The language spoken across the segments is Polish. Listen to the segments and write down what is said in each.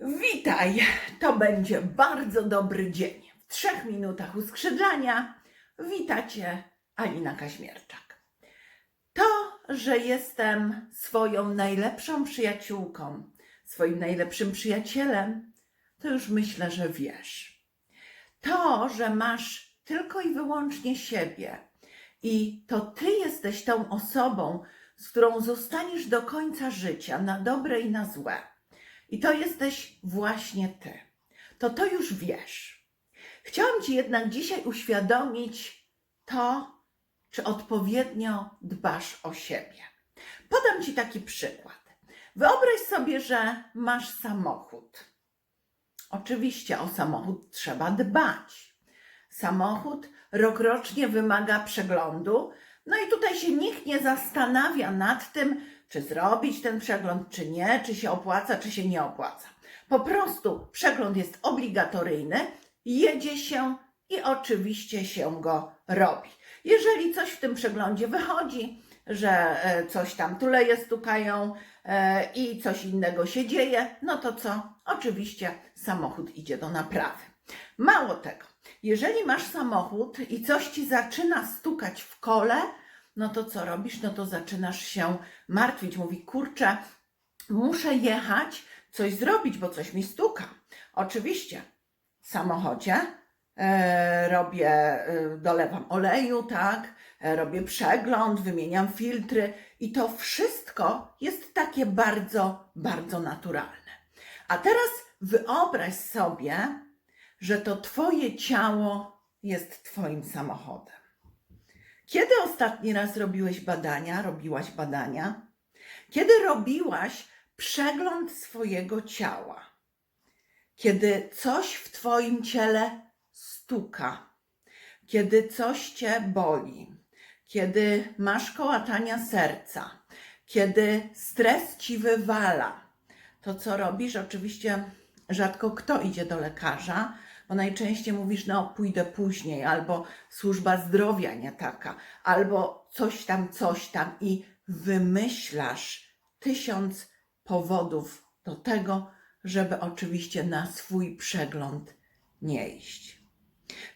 Witaj! To będzie bardzo dobry dzień. W trzech minutach uskrzydlania witacie Alina Kaźmierczak. To, że jestem swoją najlepszą przyjaciółką, swoim najlepszym przyjacielem, to już myślę, że wiesz. To, że masz tylko i wyłącznie siebie i to ty jesteś tą osobą, z którą zostaniesz do końca życia, na dobre i na złe. I to jesteś właśnie ty. To to już wiesz. Chciałam ci jednak dzisiaj uświadomić to, czy odpowiednio dbasz o siebie. Podam ci taki przykład. Wyobraź sobie, że masz samochód. Oczywiście o samochód trzeba dbać. Samochód rokrocznie wymaga przeglądu, no i tutaj się nikt nie zastanawia nad tym, czy zrobić ten przegląd, czy nie, czy się opłaca, czy się nie opłaca. Po prostu przegląd jest obligatoryjny, jedzie się i oczywiście się go robi. Jeżeli coś w tym przeglądzie wychodzi, że e, coś tam tuleje, stukają e, i coś innego się dzieje, no to co? Oczywiście samochód idzie do naprawy. Mało tego, jeżeli masz samochód i coś ci zaczyna stukać w kole, no to co robisz? No to zaczynasz się martwić. Mówi, kurczę, muszę jechać, coś zrobić, bo coś mi stuka. Oczywiście w samochodzie e, robię, e, dolewam oleju, tak, e, robię przegląd, wymieniam filtry i to wszystko jest takie bardzo, bardzo naturalne. A teraz wyobraź sobie, że to Twoje ciało jest Twoim samochodem. Kiedy ostatni raz robiłeś badania, robiłaś badania? Kiedy robiłaś przegląd swojego ciała? Kiedy coś w Twoim ciele stuka? Kiedy coś Cię boli? Kiedy masz kołatania serca? Kiedy stres Ci wywala? To co robisz? Oczywiście rzadko kto idzie do lekarza, bo najczęściej mówisz, no pójdę później, albo służba zdrowia nie taka, albo coś tam, coś tam i wymyślasz tysiąc powodów do tego, żeby oczywiście na swój przegląd nie iść.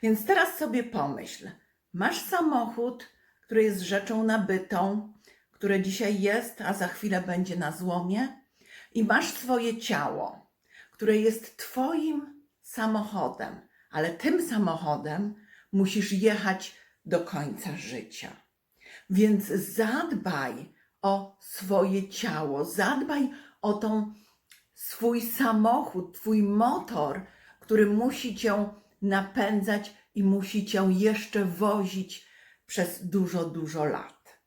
Więc teraz sobie pomyśl, masz samochód, który jest rzeczą nabytą, które dzisiaj jest, a za chwilę będzie na złomie, i masz swoje ciało, które jest Twoim samochodem, ale tym samochodem musisz jechać do końca życia. Więc zadbaj o swoje ciało, zadbaj o tą swój samochód, twój motor, który musi cię napędzać i musi cię jeszcze wozić przez dużo, dużo lat.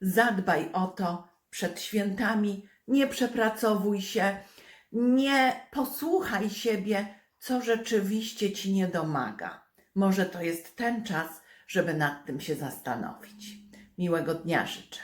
Zadbaj o to przed świętami, nie przepracowuj się, nie posłuchaj siebie, co rzeczywiście ci nie domaga. Może to jest ten czas, żeby nad tym się zastanowić. Miłego dnia życzę.